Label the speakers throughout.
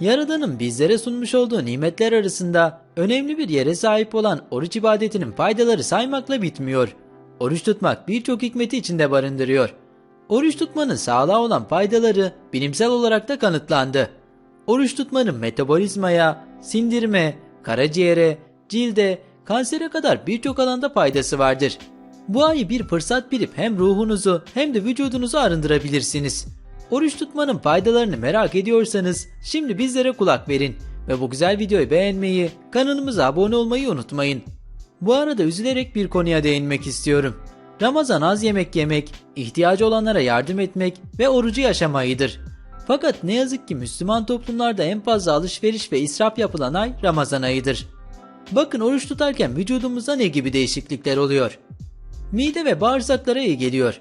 Speaker 1: Yaradan'ın bizlere sunmuş olduğu nimetler arasında önemli bir yere sahip olan oruç ibadetinin faydaları saymakla bitmiyor. Oruç tutmak birçok hikmeti içinde barındırıyor. Oruç tutmanın sağlığa olan faydaları bilimsel olarak da kanıtlandı. Oruç tutmanın metabolizmaya, sindirime, karaciğere, cilde, kansere kadar birçok alanda faydası vardır. Bu ayı bir fırsat bilip hem ruhunuzu hem de vücudunuzu arındırabilirsiniz. Oruç tutmanın faydalarını merak ediyorsanız şimdi bizlere kulak verin ve bu güzel videoyu beğenmeyi, kanalımıza abone olmayı unutmayın. Bu arada üzülerek bir konuya değinmek istiyorum. Ramazan az yemek yemek, ihtiyacı olanlara yardım etmek ve orucu yaşamayıdır. Fakat ne yazık ki Müslüman toplumlarda en fazla alışveriş ve israf yapılan ay Ramazan ayıdır. Bakın oruç tutarken vücudumuzda ne gibi değişiklikler oluyor. Mide ve bağırsaklara iyi geliyor.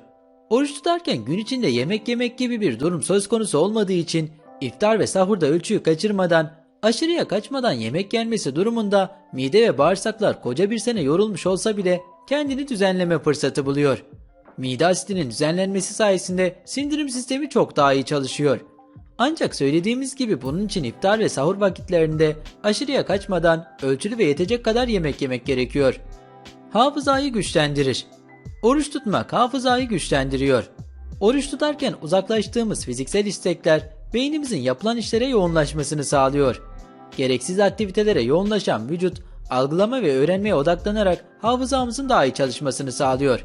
Speaker 1: Oruç tutarken gün içinde yemek yemek gibi bir durum söz konusu olmadığı için iftar ve sahurda ölçüyü kaçırmadan, aşırıya kaçmadan yemek yenmesi durumunda mide ve bağırsaklar koca bir sene yorulmuş olsa bile kendini düzenleme fırsatı buluyor. Mide asidinin düzenlenmesi sayesinde sindirim sistemi çok daha iyi çalışıyor. Ancak söylediğimiz gibi bunun için iftar ve sahur vakitlerinde aşırıya kaçmadan ölçülü ve yetecek kadar yemek yemek gerekiyor. Hafızayı güçlendirir. Oruç tutmak hafızayı güçlendiriyor. Oruç tutarken uzaklaştığımız fiziksel istekler beynimizin yapılan işlere yoğunlaşmasını sağlıyor. Gereksiz aktivitelere yoğunlaşan vücut algılama ve öğrenmeye odaklanarak hafızamızın daha iyi çalışmasını sağlıyor.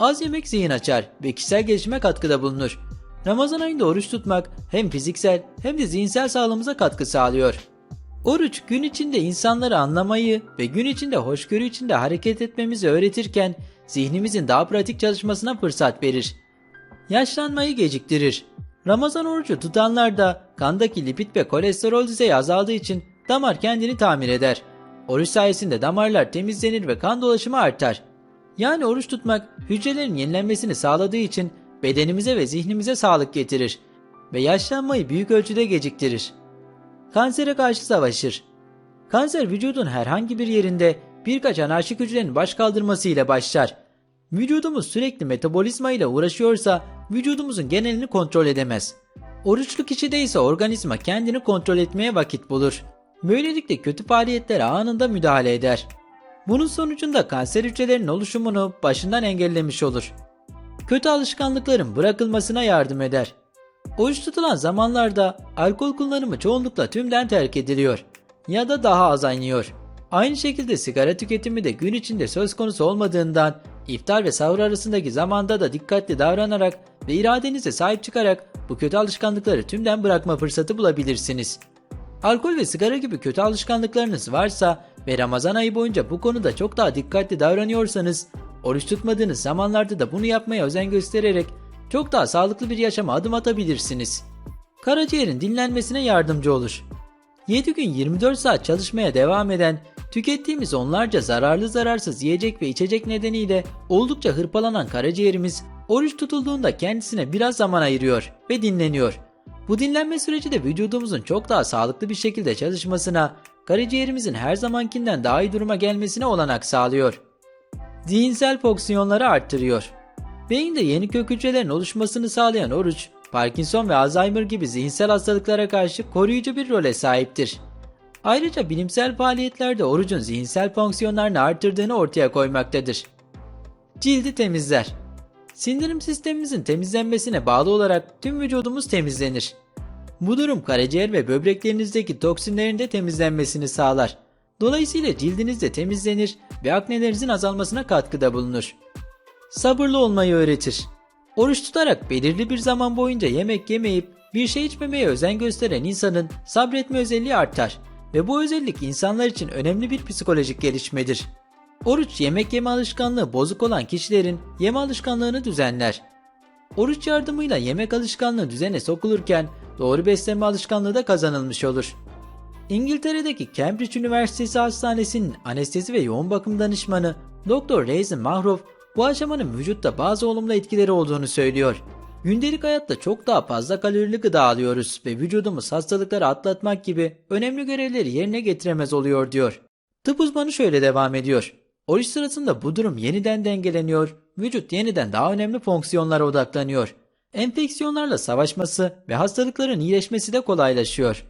Speaker 1: Az yemek zihin açar ve kişisel gelişime katkıda bulunur. Ramazan ayında oruç tutmak hem fiziksel hem de zihinsel sağlığımıza katkı sağlıyor. Oruç gün içinde insanları anlamayı ve gün içinde hoşgörü içinde hareket etmemizi öğretirken zihnimizin daha pratik çalışmasına fırsat verir. Yaşlanmayı geciktirir. Ramazan orucu tutanlarda kandaki lipid ve kolesterol düzeyi azaldığı için damar kendini tamir eder. Oruç sayesinde damarlar temizlenir ve kan dolaşımı artar. Yani oruç tutmak hücrelerin yenilenmesini sağladığı için bedenimize ve zihnimize sağlık getirir ve yaşlanmayı büyük ölçüde geciktirir. Kansere karşı savaşır. Kanser vücudun herhangi bir yerinde birkaç anarşik hücrenin baş kaldırması ile başlar. Vücudumuz sürekli metabolizma ile uğraşıyorsa vücudumuzun genelini kontrol edemez. Oruçlu kişide ise organizma kendini kontrol etmeye vakit bulur. Böylelikle kötü faaliyetlere anında müdahale eder. Bunun sonucunda kanser hücrelerinin oluşumunu başından engellemiş olur. Kötü alışkanlıkların bırakılmasına yardım eder. Oruç tutulan zamanlarda alkol kullanımı çoğunlukla tümden terk ediliyor ya da daha azalıyor. Aynı şekilde sigara tüketimi de gün içinde söz konusu olmadığından iftar ve sahur arasındaki zamanda da dikkatli davranarak ve iradenize sahip çıkarak bu kötü alışkanlıkları tümden bırakma fırsatı bulabilirsiniz. Alkol ve sigara gibi kötü alışkanlıklarınız varsa ve Ramazan ayı boyunca bu konuda çok daha dikkatli davranıyorsanız, oruç tutmadığınız zamanlarda da bunu yapmaya özen göstererek çok daha sağlıklı bir yaşama adım atabilirsiniz. Karaciğerin dinlenmesine yardımcı olur. 7 gün 24 saat çalışmaya devam eden, tükettiğimiz onlarca zararlı zararsız yiyecek ve içecek nedeniyle oldukça hırpalanan karaciğerimiz oruç tutulduğunda kendisine biraz zaman ayırıyor ve dinleniyor. Bu dinlenme süreci de vücudumuzun çok daha sağlıklı bir şekilde çalışmasına, karaciğerimizin her zamankinden daha iyi duruma gelmesine olanak sağlıyor. Zihinsel fonksiyonları arttırıyor. Beyinde yeni kök hücrelerin oluşmasını sağlayan oruç, Parkinson ve Alzheimer gibi zihinsel hastalıklara karşı koruyucu bir role sahiptir. Ayrıca bilimsel faaliyetlerde orucun zihinsel fonksiyonlarını artırdığını ortaya koymaktadır. Cildi temizler. Sindirim sistemimizin temizlenmesine bağlı olarak tüm vücudumuz temizlenir. Bu durum karaciğer ve böbreklerinizdeki toksinlerin de temizlenmesini sağlar. Dolayısıyla cildiniz de temizlenir ve aknelerinizin azalmasına katkıda bulunur. Sabırlı olmayı öğretir. Oruç tutarak belirli bir zaman boyunca yemek yemeyip bir şey içmemeye özen gösteren insanın sabretme özelliği artar ve bu özellik insanlar için önemli bir psikolojik gelişmedir. Oruç yemek yeme alışkanlığı bozuk olan kişilerin yeme alışkanlığını düzenler. Oruç yardımıyla yemek alışkanlığı düzene sokulurken doğru beslenme alışkanlığı da kazanılmış olur. İngiltere'deki Cambridge Üniversitesi Hastanesi'nin anestezi ve yoğun bakım danışmanı Dr. Raisin Mahrov bu aşamanın vücutta bazı olumlu etkileri olduğunu söylüyor. Gündelik hayatta çok daha fazla kalorili gıda alıyoruz ve vücudumuz hastalıkları atlatmak gibi önemli görevleri yerine getiremez oluyor diyor. Tıp uzmanı şöyle devam ediyor. Oruç sırasında bu durum yeniden dengeleniyor, vücut yeniden daha önemli fonksiyonlara odaklanıyor. Enfeksiyonlarla savaşması ve hastalıkların iyileşmesi de kolaylaşıyor.